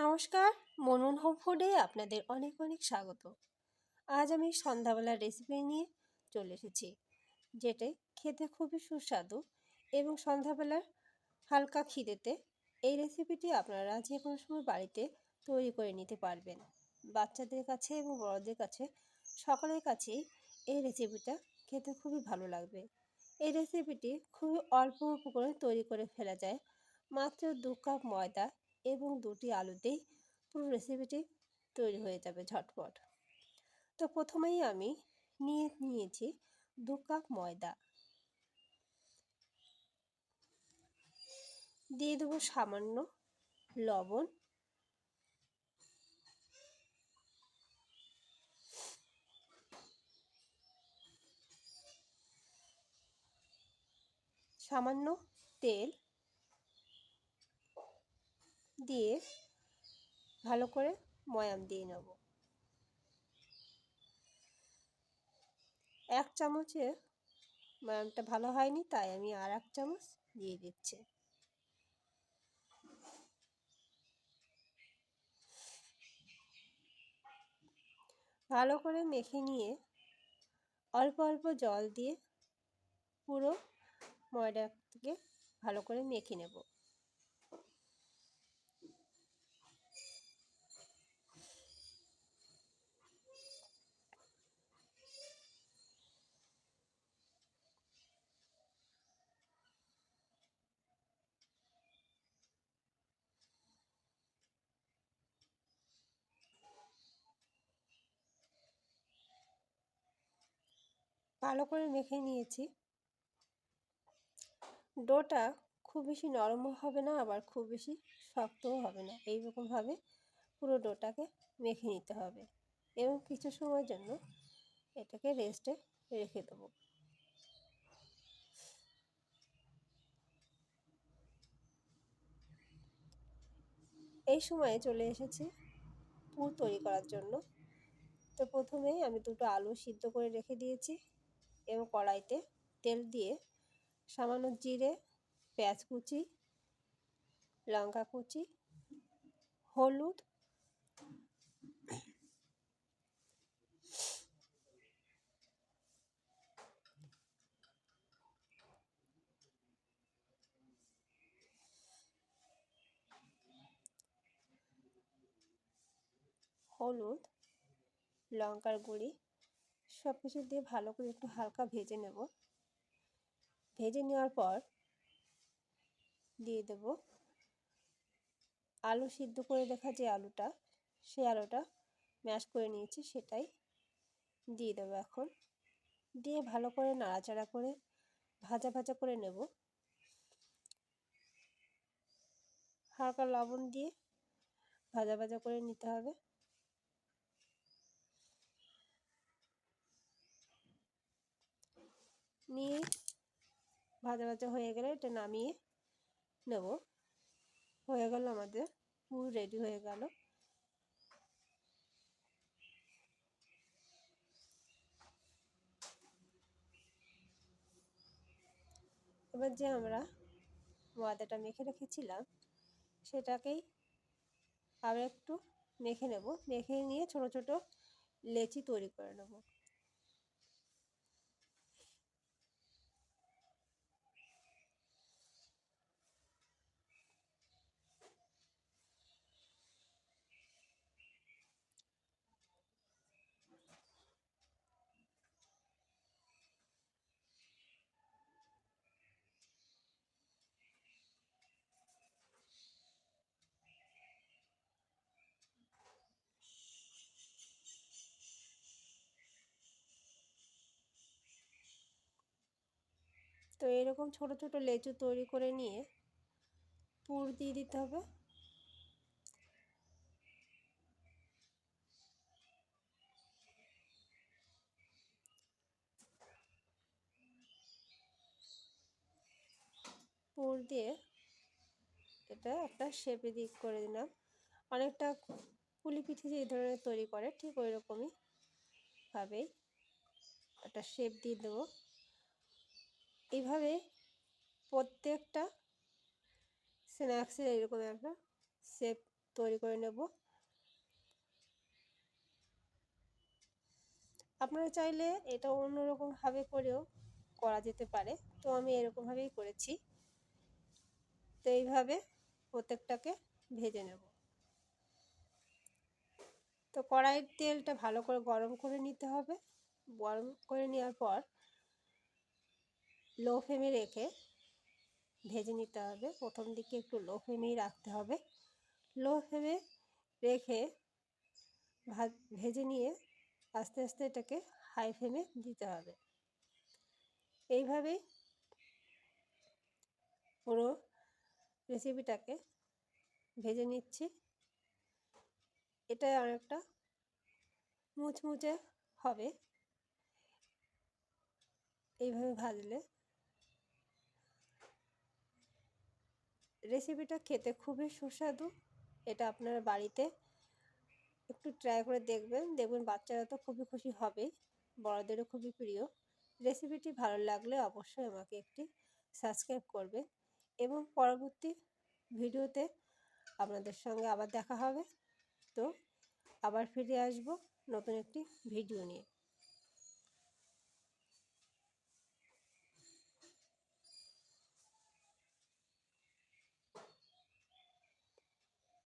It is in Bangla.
নমস্কার মনন হোম ফুডে আপনাদের অনেক অনেক স্বাগত। আজ আমি সন্ধ্যাবেলার রেসিপি নিয়ে চলে এসেছি, যেটা খেতে খুবই সুস্বাদু এবং সন্ধ্যাবেলার হালকা খিদেতে এই রেসিপিটি আপনারা যে কোনো সময় বাড়িতে তৈরি করে নিতে পারবেন। বাচ্চাদের কাছে এবং বড়দের কাছে, সকলের কাছেই এই রেসিপিটা খেতে খুবই ভালো লাগবে। এই রেসিপিটি খুবই অল্প উপকরণে তৈরি করে ফেলা যায়, মাত্র দু কাপ ময়দা এবং দুটি আলুতেই পুরো রেসিপিটি তৈরি হয়ে যাবে ঝটপট। তো প্রথমেই আমি নিয়ে নিয়েছি দু কাপ ময়দা। দিয়ে দেবো সামান্য লবণ। সামান্য তেল। দিয়ে ভালো করে ময়াম দিয়ে নেব। এক চামচে ময়ামটা ভালো হয়নি, তাই আমি আর এক চামচ দিয়ে দিচ্ছি। ভালো করে মেখে নিয়ে অল্প অল্প জল দিয়ে পুরো ময়দাটাকে ভালো করে মেখে নেব। ভালো করে মেখে নিয়েছি। ডোটা খুব বেশি নরমও হবে না, আবার খুব বেশি শক্তও হবে না। এইরকমভাবে পুরো ডোটাকে মেখে নিতে হবে এবং কিছু সময়ের জন্য এটাকে রেস্টে রেখে দেবো। এই সময়ে চলে এসেছি পুর তৈরি করার জন্য। তো প্রথমেই আমি দুটো আলু সিদ্ধ করে রেখে দিয়েছি। এবং কড়াইতে তেল দিয়ে সামান্য জিরে পেঁয়াজ কুচি লঙ্কা কুচি হলুদ হলুদ লঙ্কার গুঁড়ি সব কিছু দিয়ে ভালো করে একটু হালকা ভেজে নেব। ভেজে নেওয়ার পর দিয়ে দেব আলু সিদ্ধ করে দেখা যে আলুটা, সেই আলুটা ম্যাশ করে নিয়েছি, সেটাই দিয়ে দেবো এখন। দিয়ে ভালো করে নাড়াচাড়া করে ভাজা ভাজা করে নেব। হালকা লবণ দিয়ে ভাজা ভাজা করে নিতে হবে। নিয়ে ভাজা ভাজা হয়ে গেলে এটা নামিয়ে নেব। হয়ে গেল আমাদের পুরো রেডি হয়ে গেল। এবার যে আমরা ময়দাটা মেখে রেখেছিলাম, সেটাকেই আবার একটু মেখে নেব। মেখে নিয়ে ছোট ছোট লেচি তৈরি করে নেব। তো এরকম ছোট ছোট লেচু তৈরি করে নিয়ে পুর দিয়ে দিতে হবে। পুর দিয়ে এটা একটা শেপে দিক করে দিলাম। অনেকটা পুলি পিঠে যে ধরনের তৈরি করে ঠিক ওই রকমই ভাবেই একটা শেপ দিয়ে দেবো। এইভাবে প্রত্যেকটা স্ন্যাক্সের এরকম একটা শেপ তৈরি করে নেব। আপনারা চাইলে এটা অন্যরকমভাবে করেও করা যেতে পারে। তো আমি এরকমভাবেই করেছি। তো এইভাবে প্রত্যেকটাকে ভেজে নেব। তো কড়াইয়ের তেলটা ভালো করে গরম করে নিতে হবে। গরম করে নেওয়ার পর লো ফ্লেমে রেখে ভেজে নিতে হবে। প্রথম দিকে একটু লো ফ্লেমেই রাখতে হবে। লো ফ্লেমে রেখে ভাজ, ভেজে নিয়ে আস্তে আস্তে এটাকে হাই ফ্লেমে দিতে হবে। এইভাবেই পুরো রেসিপিটাকে ভেজে নিচ্ছি। এটা অনেকটা মুচমুচে হবে। এইভাবে ভাজলে রেসিপিটা খেতে খুবই সুস্বাদু। এটা আপনারা বাড়িতে একটু ট্রাই করে দেখবেন। দেখবেন বাচ্চারা তো খুবই খুশি হবে। বড়দেরও খুবই প্রিয়। রেসিপিটি ভালো লাগলে অবশ্যই আমাকে একটি সাবস্ক্রাইব করবে এবং পরবর্তী ভিডিওতে আপনাদের সঙ্গে আবার দেখা হবে। তো আবার ফিরে আসব নতুন একটি ভিডিও নিয়ে।